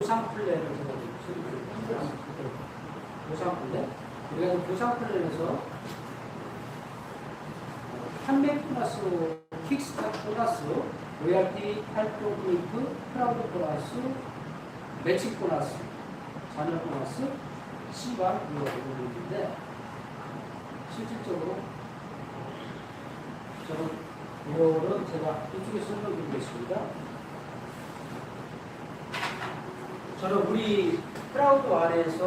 보상 플랜을 제가 소개드릴게요. 보상 플랜. 우리가 보상 플랜에서 판매 보너스, 킥스타트 보너스, 로얄티 활동 포인트, 크라우드 보너스, 매칭 보너스, 자녀 보너스, C와 U가 있는데 실질적으로 저는 이거는 제가 이쪽에 설명드리겠습니다. 저는 우리 크라우드 안에서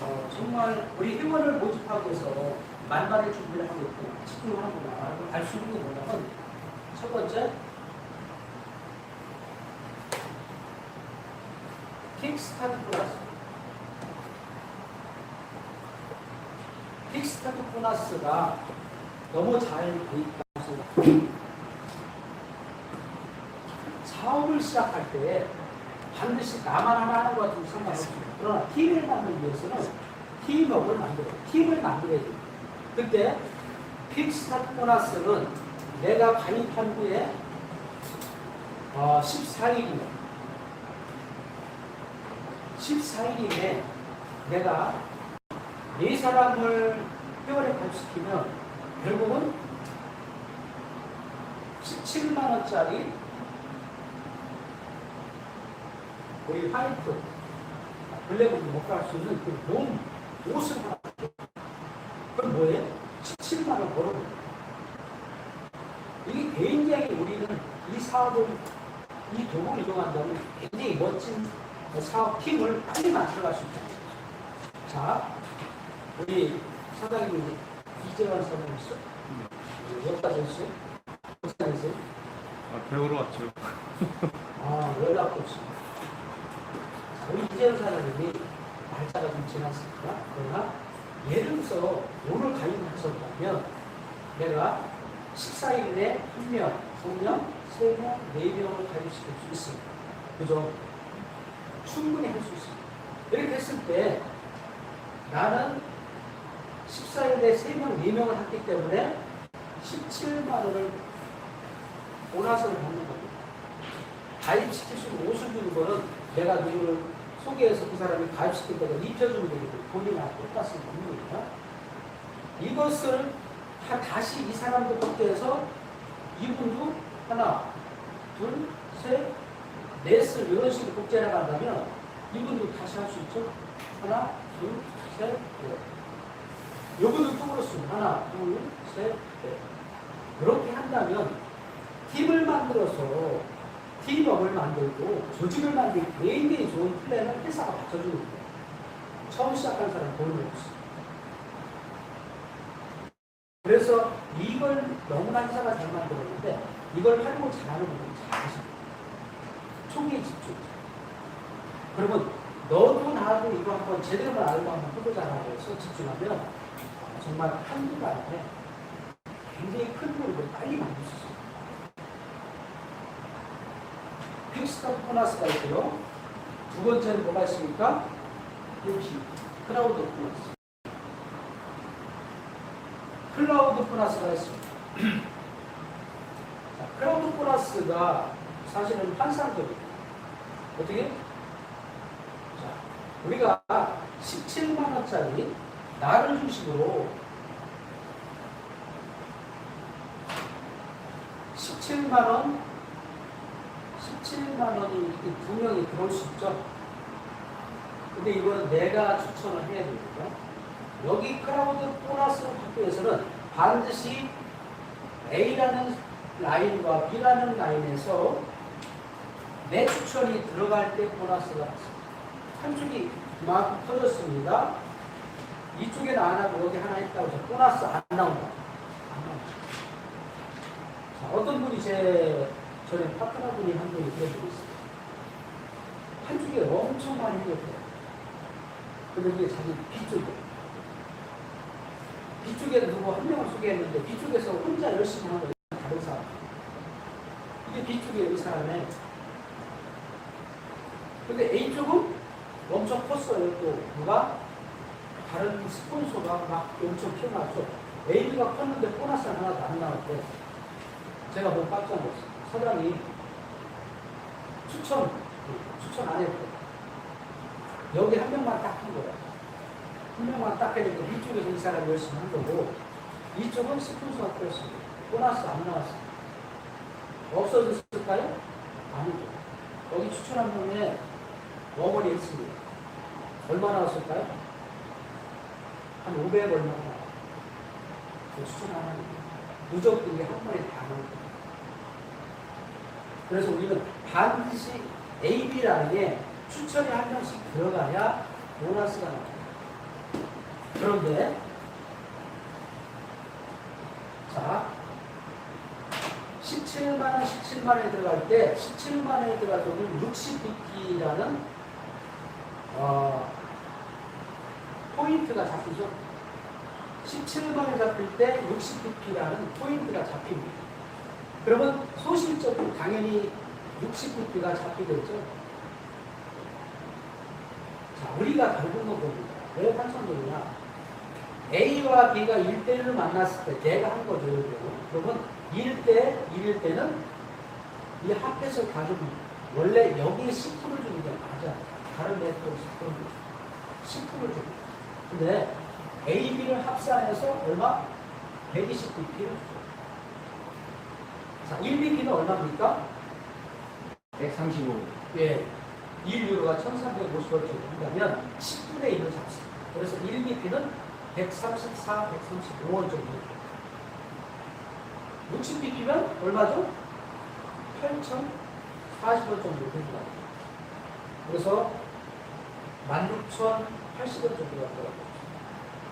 어, 정말 우리 회원을 모집하고 해서 만반의 준비를 하고 있구나, 집중을 하구나, 알수 있는 게 뭐냐면 첫 번째 킥스타트 플러스 킥스타트 플러스가 너무 잘돼 있다. 사업을 시작할 때 반드시 나만 하나 하는 것 같으면 상관없습니다. 그러나 팀을 만들기 위해서는 팀워크를 만들어 팀을 만들어야 됩니다. 그때 킥스타트 보너스는 내가 가입한 후에 어, 14일이면 14일이면 내가 네 사람을 회원에 가입시키면 결국은 17만 원짜리 우리 화이트 블랙으로 먹갈 수 있는 그몸 옷을 하나 그럼 뭐예요? 17만 원 벌어 이게 굉장히 우리는 이 사업을 이 도구를 이용한다면 굉장히 멋진 사업 팀을 빨리 만들어갈 수 있다. 자, 우리 사장님 이재환 사장님 있어? 여기까지 있어요? 부산에서? 아, 배우러 왔죠. 아, 연락도 없어. 이재현 사장님이 날짜가 좀 지났습니다. 그러나 예를 들어서 오늘 가입하셨다면 내가 14일 내에 한 명, 두 명, 세 명, 네 명을 가입시킬 수 있습니다. 그죠? 충분히 할 수 있습니다. 이렇게 했을 때 나는 14일 내에 세 명, 네 명을 했기 때문에 17만 원을 보너스를 받는 겁니다. 가입시킬 수 있는 옷을 주는 거는 내가 누구를 소개해서 그 사람이 가입시킨 데가 입혀주면 되기 때문에 돈이나 똑같은 겁니다. 이것을 다, 다시 이 사람들 복귀해서 이분도 하나, 둘, 셋, 넷을 이런 식으로 복제해 나간다면 이분도 다시 할 수 있죠. 하나, 둘, 셋, 넷. 요분도 또 그렇습니다. 하나, 둘, 셋, 넷. 이렇게 한다면 팀을 만들어서 팀업을 만들고 조직을 만들기 굉장히 좋은 플랜을 회사가 받쳐주는 거예요. 처음 시작한 사람 돈을 없어. 그래서 이걸 너무나 회사가 잘 만들었는데 이걸 활용을 잘하는 분들이 잘하십니다. 초기에 집중. 그러면 너도 나도 이거 한번 제대로만 알고 한번 해보자라고 해서 집중하면 정말 한두 달에 굉장히 큰 돈을 빨리 만들 수 있어요. 픽스타트 보너스가 있고요. 두 번째는 뭐가 있습니까? 여기 클라우드 보너스. 클라우드 보너스가 있습니다. 자, 클라우드 보너스가 사실은 환상적이에요. 어떻게? 자, 우리가 17만 원짜리 나를 주식으로 17만 원 17만 원이 명이 들어올 수 있죠. 근데 이건 내가 추천을 해야 됩니다. 여기 크라우드 보너스를 받기 위해서는 반드시 A라는 라인과 B라는 라인에서 내 추천이 들어갈 때 보너스가 한쪽이 막 터졌습니다. 이쪽에는 안 하고 여기 하나 있다고 해서 보너스 안 나온다. 안 나온다. 자, 어떤 분이 제 전에 파트너 분이 한 분이 그런 분이 있어요. 한쪽에 엄청 많이. 근데 그게 자기 B쪽이에요. B쪽에 누구 한 명을 소개했는데 B쪽에서 혼자 열심히 하는 거예요. 다른 사람. 이게 B쪽이에요, 이 사람의. 근데 A쪽은 엄청 컸어요, 또. 누가? 다른 스폰서가 막 엄청 튀어나왔죠. A가 컸는데 보너스 하나도 안 나왔대. 제가 뭐 깜짝 놀랐어요. 사장이 추천, 추천 안 했대. 여기 한 명만 딱 한 거야. 한 명만 딱 해니까 이쪽에서 이 사람이 열심히 한 거고 이쪽은 스폰서가 끌었습니다. 보너스 안 나왔어요. 없어졌을까요? 아니죠. 여기 추천한 분에 어머니 했습니다. 얼마 나왔을까요? 한 500 얼마 나왔어요. 그 추천 하나 누적 등이 한 번에 다 나온 거예요. 그래서 우리는 반드시 AB라인에 추천이 한 명씩 들어가야 보너스가 나와요. 그런데 자 17만원, 17만원에 들어갈 때 17만원에 들어갈 때는 60BP라는 어, 포인트가 잡히죠. 17만원에 잡힐 때 60BP라는 포인트가 잡힙니다. 그러면 소실적으로 당연히 60BP가 잡히겠죠. 자, 우리가 결국은 봅니다. 왜 환상적이냐? A와 B가 1대1을 만났을 때 내가 한 거죠. 때는. 그러면 1대 1일 때는 이 합해서 가지고 원래 여기에 10%를 주는 게 맞아. 다른 네트워크 10%를 10%를 줍니다. 근데 A, B를 합산해서 얼마? 120bp를 줘. 자, 1bp는 얼마입니까? 135. 예. 1유로가 1350원 정도면 10분의 1을 잡습니다. 그래서 1bp는 134, 135원 정도. 60bp면 얼마죠? 8,040원 정도 됩니다. 그래서 16,080원 정도가 들어가요.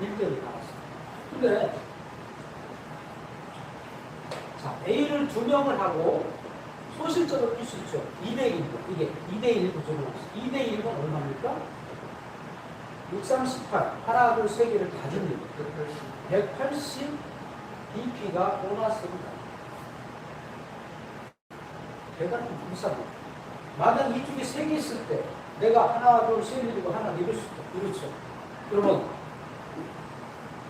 1대를 나왔어요. 근데, 자, A를 두 명을 하고 소실적으로 뛸 수 있죠. 2대1입니다. 이게 2대 1 구조로 나왔어요. 2대 1은 얼마입니까? 6, 3, 18. 하나, 둘, 세 개를 다 줍니다. 180 BP가 보너스입니다. 대단히 비쌉니다. 만약 이쪽에 세 개 있을 때 내가 하나, 둘, 세 개 주고 하나 이럴 수 있다. 이렇죠. 그러면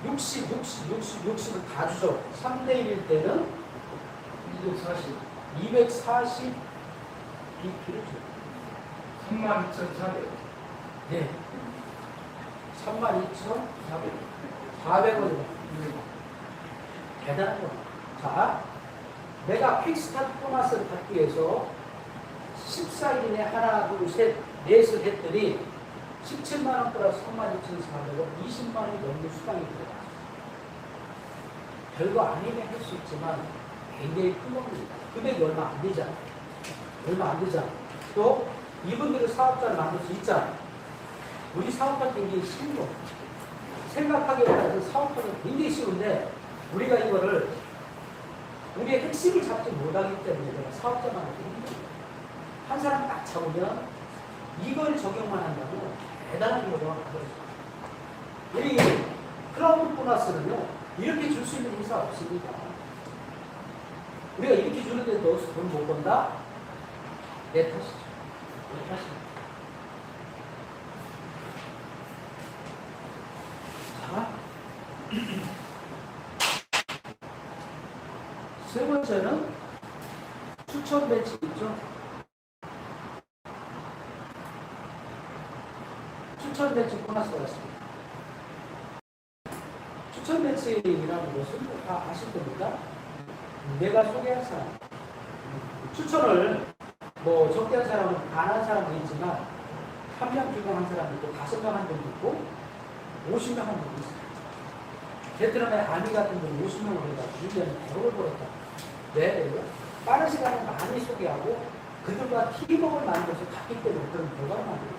60, 60, 60, 60을 다 주죠. 3대 1일 때는 240. 240 BP를 줘요. 32,400. 네. 32,400. 400원. 대단한 겁니다. 자, 내가 퀵스타트 보너스를 받기 위해서 14일 이내 하나, 둘, 셋, 넷을 했더니 17만원 플러스 32,400원, 20만원이 넘는 수당이 들어갔어요. 별거 아니면 할 수 있지만 굉장히 큰 겁니다. 금액이 얼마 안 되잖아. 얼마 안 되잖아. 또 이분들은 사업자를 만들 수 있잖아. 우리 사업가 굉장히 쉬운 거. 생각하기보다는 사업하는 굉장히 쉬운데 우리가 이거를 우리의 핵심을 잡지 못하기 때문에 내가 사업자만 하기 힘들어요. 한 사람 딱 잡으면 이걸 적용만 한다면 대단한 가버려요. 우리 클라우드 보너스는요, 이렇게 줄 수 있는 회사 없습니다. 우리가 이렇게 주는데 너 돈 못 번다? 내 탓이죠. 내 탓이죠. 자, 세 번째는 추천 배치 있죠. 추천 배치 보너스가 있습니다. 추천 배치라는 것은 다 아실 겁니다. 내가 소개한 사람. 추천을 뭐 적게 한 사람은 안 한 사람도 있지만 한 명, 두명한 사람도 있고 다섯 명 한 분도 있고 50명 한 분도 있어요. 베트남의 아미 같은 분은 50명을 해가지고 1년에 100억을 벌었다. 왜? 빠른 시간에 많이 소개하고 그들과 팀워크를 만들어서 갔기 때문에 그런 결과를 만들고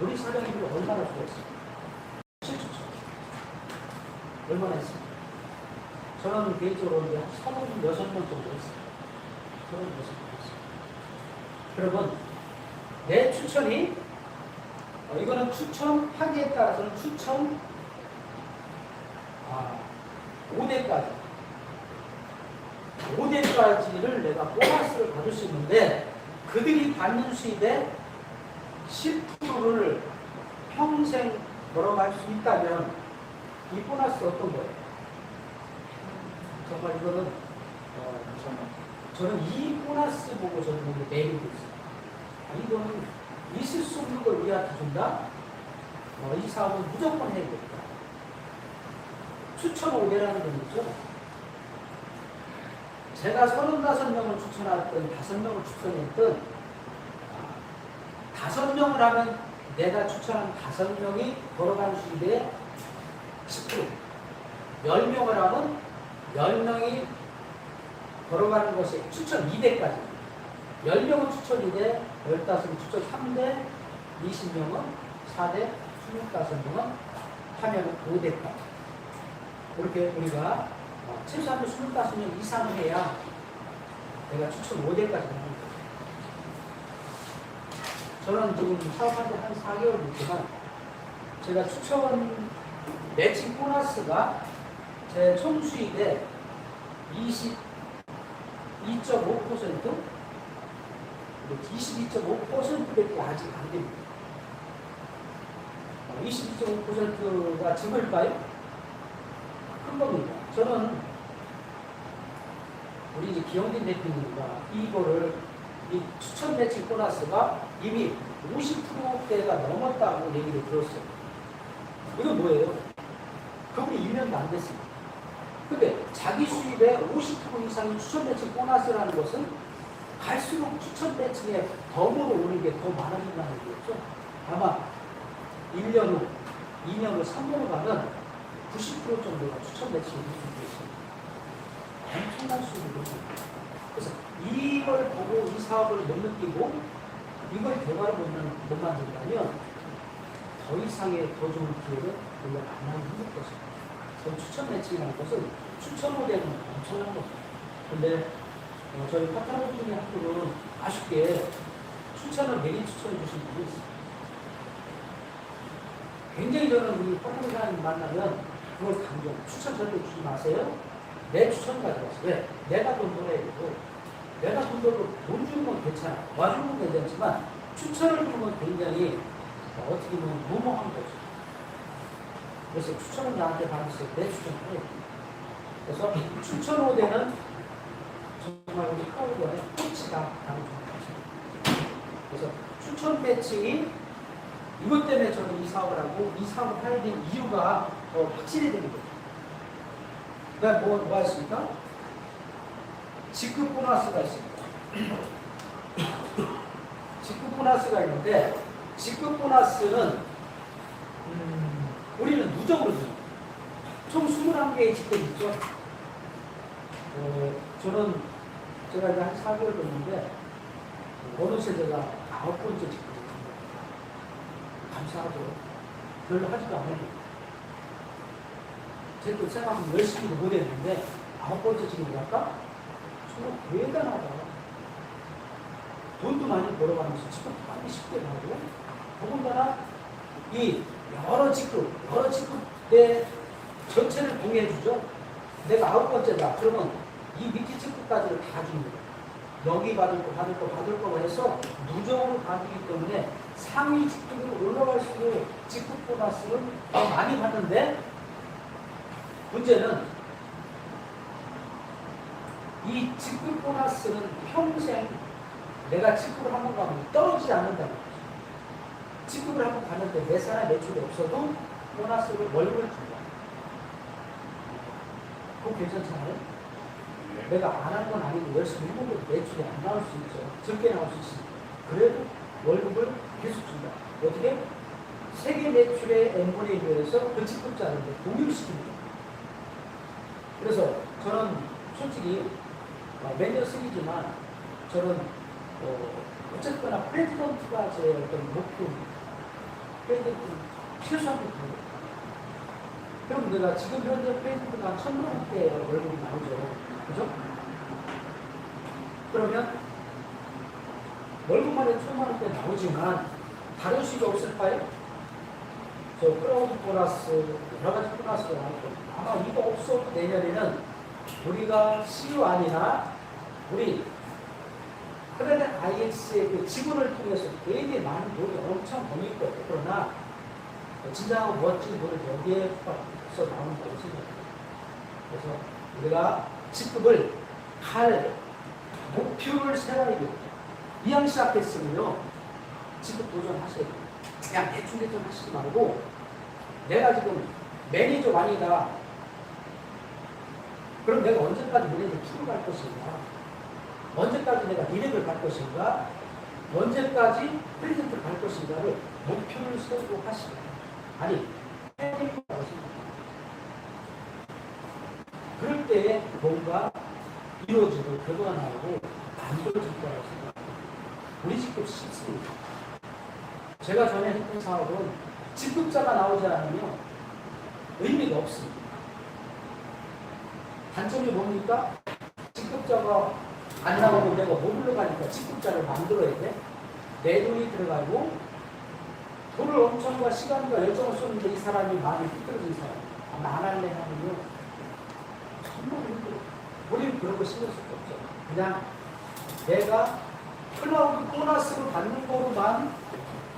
우리 사장님이 얼마나 좋았어요? 실추죠. 얼마나 했어요? 저는 개인적으로 한 36명 정도 했어요. 36명 했어요. 그러면 내 추천이 어, 이거는 추천하기에 따라서는 추천 아, 5대까지 5대까지를 내가 보너스를 받을 수 있는데 그들이 받는 수입의 10%를 평생 걸어갈 수 있다면 이 보너스 어떤 거예요? 정말 이거는 어, 저는 이 보너스 보고 저는 이게 매력이 있어요. 아, 이거는 있을 수 없는 걸 우리한테 준다? 어, 이 사업은 무조건 해야 된다. 추천 5배라는 건 있죠. 제가 35명을 추천했던 5명을 추천했던 다섯 명을 하면 내가 추천한 다섯 명이 걸어가는 수입의 10%. 10명을 하면 10명이 걸어가는 것이 추천 2대까지. 10명은 추천 2대, 15은 추천 3대, 20명은 4대, 25명은 하면 5대까지. 그렇게 우리가 어, 최소한 25명 이상을 해야 내가 추천 5대까지 하는 거예요. 저는 지금 사업한 지한 4개월 됐지만 제가 추천 매칭 보너스가 제 총수익의 22.5% 22.5%밖에 아직 안 됩니다. 22.5%가 적을까요? 큰 겁니다. 저는 우리 이제 기영진 대표님과 이거를 이 추천 매칭 보너스가 이미 50%대가 넘었다고 얘기를 들었어요. 이건 뭐예요? 그분이 1년도 안 됐습니다. 근데 자기 수입의 50% 이상이 추천 매칭 보너스라는 것은 갈수록 추천 매칭에 덤으로 오는 게 더 많아진다는 거겠죠. 아마 1년 후, 2년 후, 3년 후 가면 90% 정도가 추천 매칭이 될 수도 있습니다. 엄청난 니다 그래서 이걸 보고 이 사업을 못 느끼고 이걸 대화를 못, 만- 못 만든다면 더 이상의 더 좋은 기회를 우리가 만나기 힘들 것입니다. 전 추천 매칭이라는 것은 추천 모델은 엄청난 겁니다. 근데 어, 저희 중에 학교는 아쉽게 추천을 매일 추천해 주신 분이 있어요. 굉장히 저는 우리 파트너사님 만나면 그걸 강조, 추천 절대 주지 마세요. 내 추천 가져가세요. 왜? 내가 돈 벌어야 되고, 내가 돈 벌고 돈 주는 건 괜찮아. 와주는 건 괜찮지만, 추천을 주면 굉장히 어, 어떻게 보면 무모한 거죠. 그래서 추천을 나한테 받았을 때내 돼. 그래서 추천 호대는 정말 우리 카우보의 코치가 다루는 것입니다. 그래서 추천 매칭이 이것 때문에 저는 이 사업을 하고 이 사업을 하게 된 이유가 더 확실히 되는 거죠. 그 다음 뭐, 뭐가 있습니까? 직급 보너스가 있습니다. 직급 보너스가 있는데 직급 보너스는 음, 누적으로 줍니다. 총 21개의 직급이 있죠. 어, 저는 제가 이제 한 4개월 됐는데 어느 세대가 아홉 번째 직급을 줍니다. 감사하죠. 별로 하지도 않아요. 제가 생각하면 열심히도 못했는데 아홉 번째 직급을 할까? 정말 대단하다. 돈도 많이 벌어가면서 직급도 빨리 쉽게 나오고 더군다나 이 여러 직급, 여러 직급의 전체를 공유해주죠. 내가 아홉 번째다. 그러면 이 밑에 직급까지를 다 줍니다. 여기 받을 거, 받을 거, 받을 거 해서 누적으로 받기 때문에 상위 직급으로 올라갈수록 직급 보너스는 더 많이 받는데 문제는 이 직급 보너스는 평생 내가 직급을 한번 가면 떨어지지 않는다 직급을 한번 갔는데 내 사람 매출이 없어도 보너스를 월급을 준다. 그거 괜찮잖아요? 내가 안 한 건 아니고 열심히 해보고 매출이 안 나올 수 있죠. 적게 나올 수 있으니까. 그래도 월급을 계속 준다. 어떻게? 세계 매출의 n분의 1에서 그 직급자를 공유시킵니다. 그래서 저는 솔직히 어, 매년 쓰기지만 저는 어, 어쨌거나 프레지던트가 제 어떤 목표 프레지던트 최소한 목표. 그럼 내가 지금 현재 한 천만 원대 월급이 나오죠. 그죠? 그러면 월급만 해도 천만 원대 나오지만 다른 수익이 없을 까요? 저 크라우드 보너스 여러 가지 보너스가 나오고 아마 이거 없어도 내년에는 우리가 CU 아니나 우리 크레딧 IX의 그 지분을 통해서 되게 많은 돈이 엄청 버릴 거예요. 그러나 진정하고 멋진 돈을 여기에 서 나온다고 생각해요. 그래서 우리가 직급을 갈 목표를 세워야 돼요. 이왕 시작했으면요. 지금 도전하세요. 그냥 대충 대충 하시지 말고 내가 지금 매니저 아니다. 그럼 내가 언제까지 매니저 투를 갈 것인가? 언제까지 내가 디렉을 갈 것인가? 언제까지 프레젠트를 갈 것인가를 목표를 세우고 하시고 아니. 그럴 때 뭔가 이루어지고 결과가 나오고 만들어질 거라고 생각합니다. 우리 집도 쉽습니다. 제가 전에 했던 사업은 직급자가 나오지 않으면 의미가 없습니다. 단점이 뭡니까? 직급자가 안 나오면 내가 못 올라가니까 직급자를 만들어야 돼. 내 돈이 들어가고 돈을 엄청과 시간과 열정을 쏟는데 이 사람이 마음이 삐뚤어진 사람. 아, 나안 할래 하면요. 정말 힘들어. 우리는 그런 거 신경 쓸 거 없죠. 그냥 내가 클라우드 보너스를 받는 거로만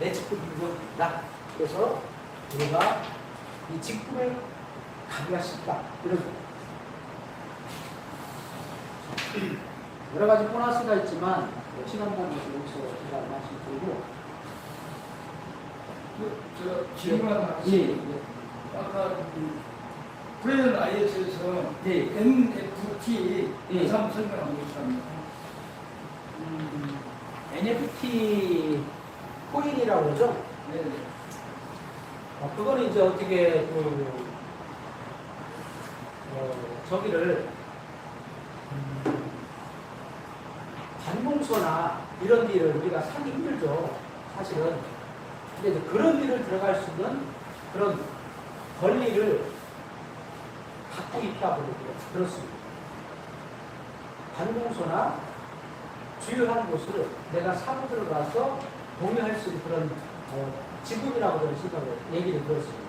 내 직급이 이거다. 그래서 우리가 이 직급을 가기가 쉽다. 이런 거. 여러 가지 보너스가 있지만 시간 관계에서 여기서 제가 말씀드리고 그, 저 질문 하나 예, 하겠습니다. 아까 그 브레인 IS에서 예. NFT 예. 예. 한번 설명하고 있습니다. 음, NFT 코인이라고 그러죠. 네. 네. 어, 그거는 이제 어떻게 그 어, 저기를 음, 관공서나 이런 일을 우리가 사기 힘들죠. 사실은. 근데 그런 일을 들어갈 수 있는 그런 권리를 갖고 있다고 그렇습니다. 관공서나 주요한 곳을 내가 사고 들어가서 공유할 수 있는 그런 어, 지분이라고 저는 생각을 얘기를 들었습니다.